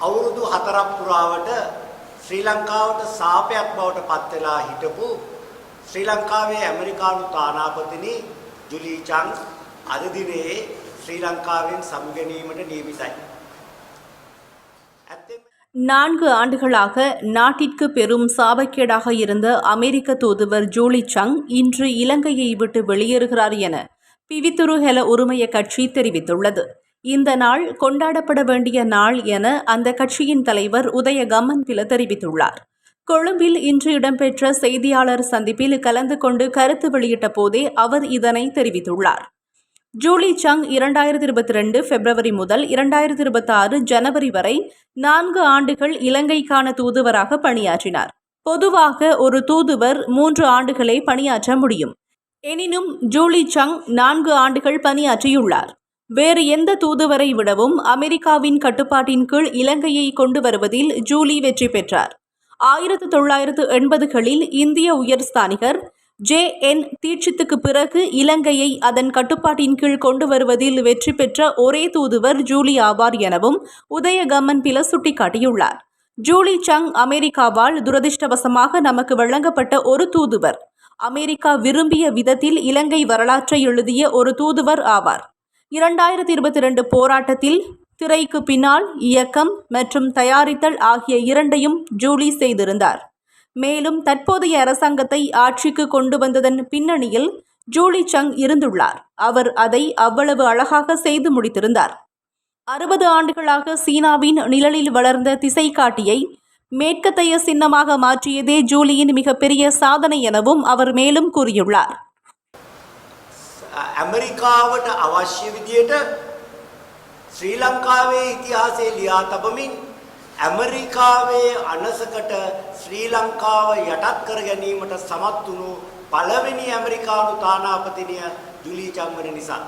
අවුරුදු හතරක් පුරාවට ශ්‍රී ලංකාවට සාපයක් බවට පත් වෙලා හිටපු ශ්‍රී ලංකාවේ ඇමරිකානු තානාපතිනි ජුලී චං අද දිනේ ශ්‍රී ලංකාවෙන් සමුගැනීමට නියමිතයි. ඇත්තෙන්ම நான்கு ஆண்டுகளாக நாட்டிற்கு பெரும் சாபக்கேடாக இருந்த அமெரிக்க தூதுவர் ஜூலி சங் இன்று இலங்கையை விட்டு வெளியேறுகிறார் என பிவித்துரு ஹெல உரிமைய கட்சி தெரிவித்துள்ளது இந்த நாள் கொண்டாடப்பட வேண்டிய நாள் என அந்த கட்சியின் தலைவர் உதய கம்மன்பில தெரிவித்துள்ளார். கொழும்பில் இன்று இடம்பெற்ற செய்தியாளர் சந்திப்பில் கலந்து கொண்டு கருத்து வெளியிட்ட போதே அவர் இதனை தெரிவித்துள்ளார். ஜூலி சங் இரண்டாயிரத்தி இருபத்தி ரெண்டு பிப்ரவரி முதல் இரண்டாயிரத்தி இருபத்தி ஆறு ஜனவரி வரை நான்கு ஆண்டுகள் இலங்கைக்கான தூதுவராக பணியாற்றினார். பொதுவாக ஒரு தூதுவர் மூன்று ஆண்டுகளே பணியாற்ற முடியும். எனினும் ஜூலி சங் நான்கு ஆண்டுகள் பணியாற்றியுள்ளார். வேறு எந்த தூதுவரை விடவும் அமெரிக்காவின் கட்டுப்பாட்டின் கீழ் இலங்கையை கொண்டு வருவதில் ஜூலி வெற்றி பெற்றார். ஆயிரத்து தொள்ளாயிரத்து எண்பதுகளில் இந்திய உயர்ஸ்தானிகர் ஜே என் தீட்சித்துக்கு பிறகு இலங்கையை அதன் கட்டுப்பாட்டின் கீழ் கொண்டு வருவதில் வெற்றி பெற்ற ஒரே தூதுவர் ஜூலி ஆவார் எனவும் உதயகமன் பில சுட்டிக்காட்டியுள்ளார். ஜூலி சங் அமெரிக்காவால் துரதிர்ஷ்டவசமாக நமக்கு வழங்கப்பட்ட ஒரு தூதுவர். அமெரிக்கா விரும்பிய விதத்தில் இலங்கை வரலாற்றை எழுதிய ஒரு தூதுவர் ஆவார். இரண்டாயிரத்தி இருபத்தி ரெண்டு போராட்டத்தில் திரைக்கு பின்னால் இயக்கம் மற்றும் தயாரித்தல் ஆகிய இரண்டையும் ஜூலி செய்திருந்தார். மேலும் தற்போதைய அரசாங்கத்தை ஆட்சிக்கு கொண்டு வந்ததன் பின்னணியில் ஜூலி சங் இருந்துள்ளார். அவர் அதை அவ்வளவு அழகாக செய்து முடித்திருந்தார். அறுபது ஆண்டுகளாக சீனாவின் நிழலில் வளர்ந்த திசைக்காட்டியை மேற்கத்தைய சின்னமாக மாற்றியதே ஜூலியின் மிகப்பெரிய சாதனை எனவும் அவர் மேலும் கூறியுள்ளார். ඇමරිකාවට අවශ්‍ය විදියට ශ්‍රී ලංකාවේ ඉතිහාසය ලියා තබමින් ඇමරිකාවේ අනසකට ශ්‍රී ලංකාව යටත් කර ගැනීමට සමත් වුණු පළවෙනි ඇමරිකානු තානාපතිනිය ජුලී චංවන නිසා.